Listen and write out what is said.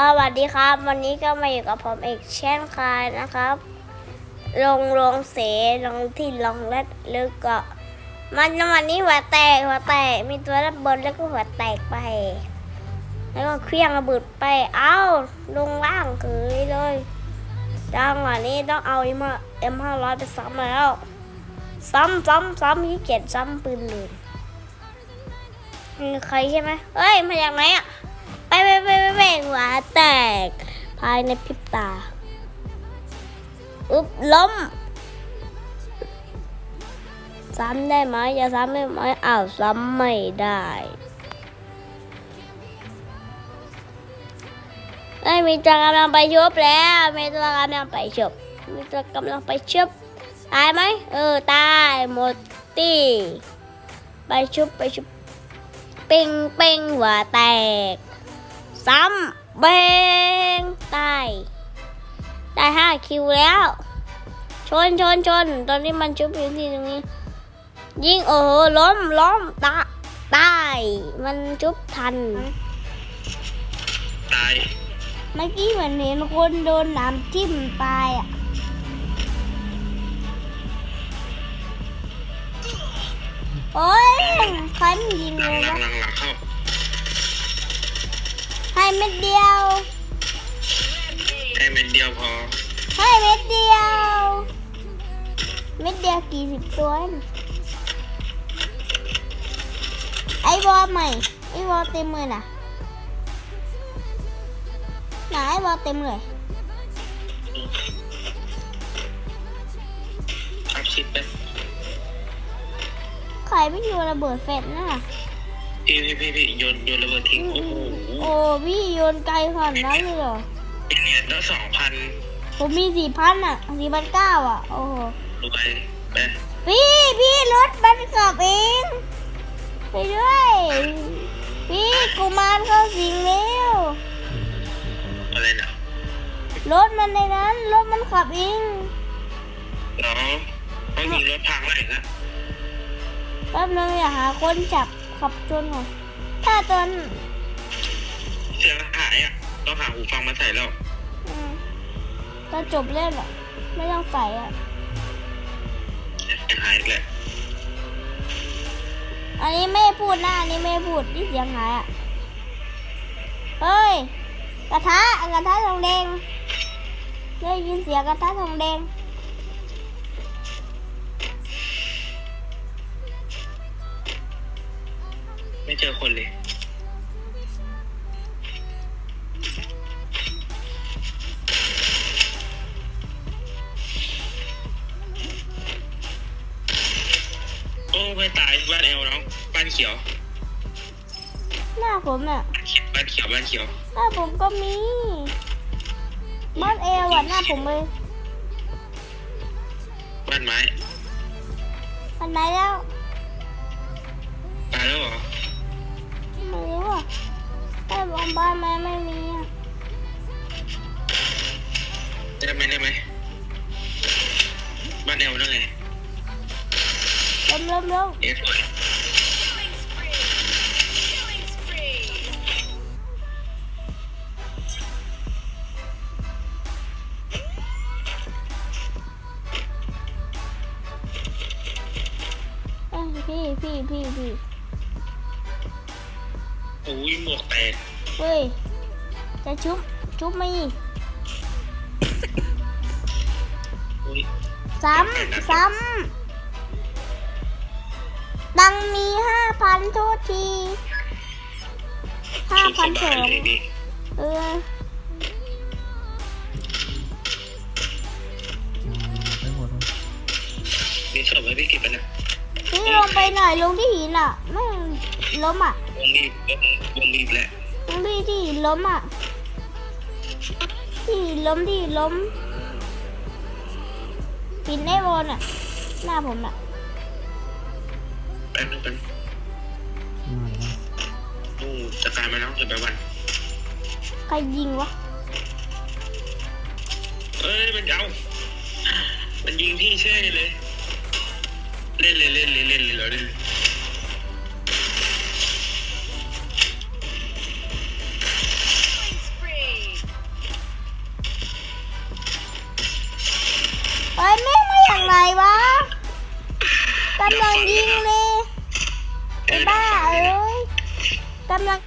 สวัสดีครับ วันนี้ก็มาอยู่กับผมเอกเช่นเคยนะครับ ลงลงเสลงที่ลงเล็ดแล้วก็มันวันนี้หัวแตกหัวแตกมีตัวระเบิดแล้วก็หัวแตกไป แล้วก็เครื่องระเบิดไปเอ้าลงล่างเกยเลยจังหวะนี้ต้องเอาเอ็มเอ็มห้าร้อยไปซ้ำแล้ว ซ้ำซ้ำซ้ำขี้เกียจซ้ำปืนเลยใครใช่ไหมเอ้ยมาจากไหนอะ ไปไปไปไปไปหัวแตก ภายในพริบตา อุ๊บล้ม ซ้ำได้ไหมอย่าซ้ำได้ไหมอ้าวซ้ำไม่ได้เอ้มีตัวกำลังไปชุบแล้วมีตัวกำลังไปชุบมีตัวกำลังไปชุบตายไหมเออตายหมดตีไปชุบไปชุบ เป่งเป่งหัวแตก ซ้ำเบงตายได้ห้าคิวแล้ว ชนชนชน ตอนนี้มันชุบอยู่ที่ตรงนี้ ยิงโอ้โหล้มล้มตาตาย มันชุบทัน ตาย เมื่อกี้เหมือนเห็นคนโดนน้ำจิ้มตายอะโอ้ยใครมันยิงหลัเลงยหลังวะหลังหลัง เข้าให้เม็ดเดียว ได้เม็ดเดียวพอ ให้เม็ดเดียว เม็ดเดียวกี่สิบตัวเองไอ้บอลใหม่ ไอ้บอลเต็มเลยนะไหนไอ้บอลเต็มเลยอัพชิปไปใครไม่อยู่ระเบิดเฟสน่ะพี่พี่พี่พี่โยนโยนระเบิดทิ้งโอ้โห โอ้พี่โยนไกลขนาดนั้นเลยเหรอเป็นเงินตั้งสองพันผมมีสี่พันอะสี่พันเก้าอะ โอ้โหรวยไปพี่พี่รถมันขับเองไปด้วย พี่กุมารเข้าสิงแล้วอะไรนะรถมันในนั้นรถมันขับเองเนาะต้องยิงรถพังอะไรนะแป๊บนึงอย่าหาคนจับขับจนก่อนถ้าตอนเสียงหายอะต้องหาหูฟังมาใส่แล้วอืมตอนจบเล่นอะ ไม่ต้องใส่อะเสียงหายอีกแหละอันนี้ไม่พูดนะอันนี้ไม่พูดที่เสียงหายอะ เฮ้ย กระทะกระทะทองแดงได้ยินเสียงกระทะทองแดง ไม่เจอคนเลยานเขียว หน้าผมอะบ้านเขียวบ้านเขียว หน้าผมก็มี บ้านเอวอะหน้าผมเลยบ้านไม้อันไหนแล้วตายแล้วเหรอไม่รู้อะแต่บางบ้านแม่ไม่มีอะได้ไหมได้ไหมบ้านเอลนั่นไงเริ่มเริ่มเริ่มเอส พี่พี่พี่พี่โอ้ยหมวกแตกเฮ้ย จะชุบ ชุบมีโอ้ยซ้ำ ซ้ำ ตังค์มีห้าพันโทษทีห้าชุบพัสนสบาอยงเลยนี่เออนี่สอบไว้พี่เก็บไปนะ พี่ลงไปหน่อยลงที่หินอะไม่ล้มอะวงรีบวงรีบแหละลงที่ที่หินล้มอะที่หินล้มที่หินล้มหินไอ้บอลอะ หน้าผมอะแป๊บนึงแป๊บนึงโอ้จัดการมาแล้วเก็บไปวันใครยิงวะเอ้ยมันเอามันยิงพี่เช่เลยเล่นเล่นเล่นเล่นเล่งอย่างไรวะกำลังยิงเลยไอ้บ้าเอ้ยกำลัง